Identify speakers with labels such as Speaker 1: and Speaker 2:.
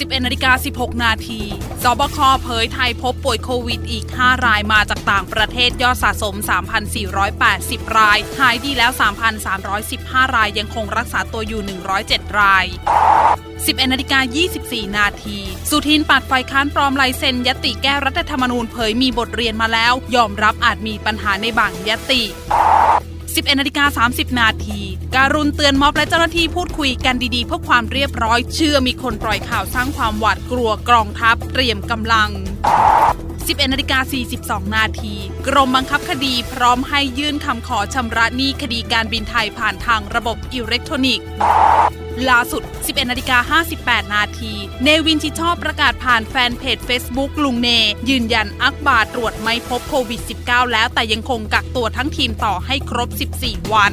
Speaker 1: 11นาฬิกา16 นาทีสบคเผยไทยพบป่วยโควิดอีก 5 รายมาจากต่างประเทศยอดสะสม 3,480 ราย หายดีแล้ว 3,315 รายยังคงรักษาตัวอยู่ 107 ราย 11นาฬิกา24 นาที สุทินปัดไฟค้านปลอมลายเซ็นยติแก้รัฐธรรมนูญเผยมีบทเรียนมาแล้ว ยอมรับอาจมีปัญหาในบางยติ 11นาฬิกา30 นาที การุณเตือนม็อบและเจ้าหน้าที่พูดคุยกันดีๆ เพื่อความเรียบร้อย เชื่อมีคนปล่อยข่าวสร้างความหวาดกลัวกองทัพเตรียมกำลัง 11นาฬิกา42 นาที กรมบังคับคดีพร้อมให้ยื่นคำขอชำระหนี้คดีการบินไทยผ่านทางระบบอิเล็กทรอนิกส์ล่าสุด 11นาฬิกา58 นาที เนวินชิชอบประกาศผ่านแฟนเพจ Facebook ลุงเน ยืนยันอักบาตรวจไม่พบโควิด -19 แล้วแต่ยังคงกักตัวทั้งทีมต่อให้ครบ 14 วัน